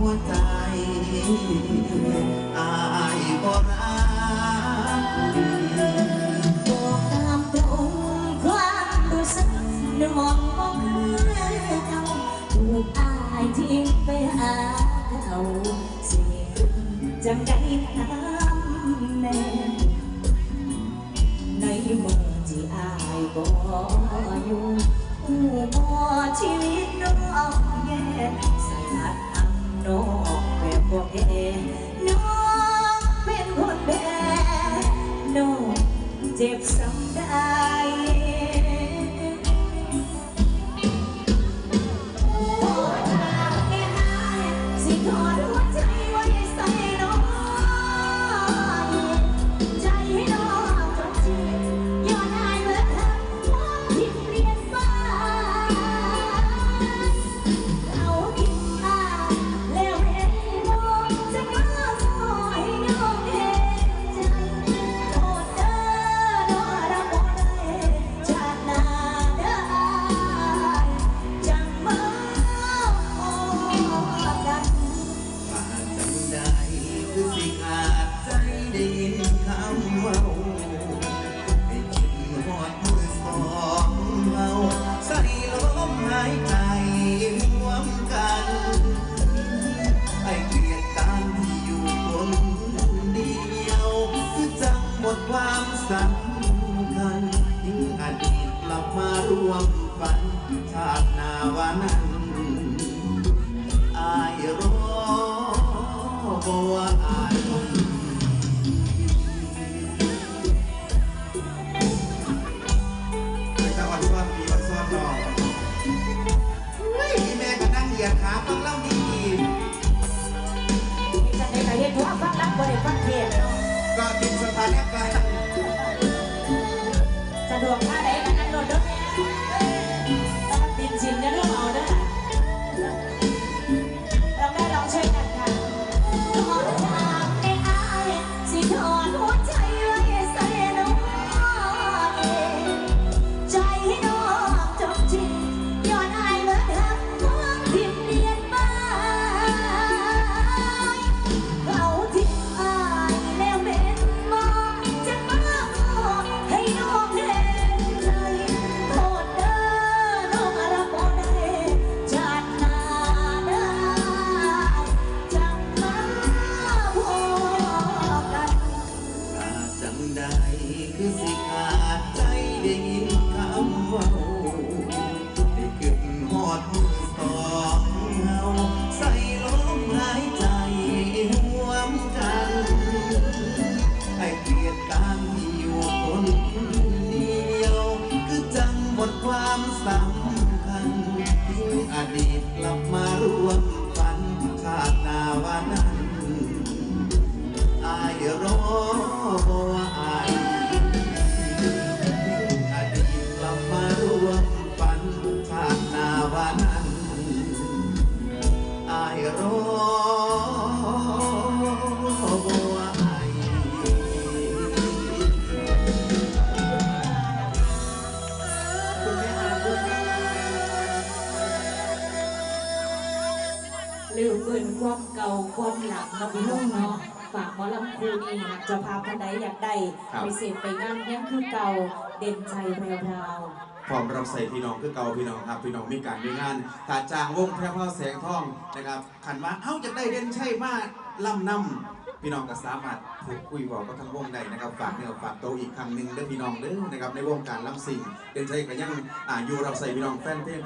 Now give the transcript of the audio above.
หัวใจอายบ่รักบอกตามตรงความรู้สึกนองบ่คืเก่าถูกอายทิ้งไปหาเขาสิจำงได้ตามแม่ในเมือที่อายบ่อยู่หัชีวิต วกแกน้องเป็นคนแพ้น้องเจ็บซ้ำ รวมฝันชาติหน้าวันนั้นอายรอบ่ว่าอายตะอ่อนซ้อนปีอ่อนซ้อนนอกเฮ้ยแม่ก็นั่งเหยียดขาฟังเล่าดี คือสิขาดใจได้ยินคำว่าได้กึดหอดมือสองเฮาใส่ลมหายใจห่วมกันให้เกลียดการอยู่คนเดียว คือจังหมดความสำคัญทิ้งอดีตกลับมารวมฝันชาติหน้าวันนั้นอายรอบ่ ลืมเกินความเก่าความหลังเนาะพี่น้องเนาะฝากหมอลำครูนี่นะเจะพาพันใดอยากได้ครับ ไปเสพไปงานยังคือเก่าเด่นใจแพรวพร้อมรับใส่พี่น้องคือเก่าพี่น้องครับพี่น้องมีการมีงานตาจางวงแพร่พ่อแสงทองนะครับขันว่าเอ้าจะได้เด่นใช่มากล่ำนำพี่น้องก็สามารถพูดคุยบอกกับทั้งวงได้นะครับฝากเนื้อฝากตัวอีกครั้งหนึ่งเด้อพี่น้องเด้อนะครับในวงการล่ำสิ่งเด่นใช่ก็ยังอ่าอยู่รับใส่พี่น้องแฟนเพลง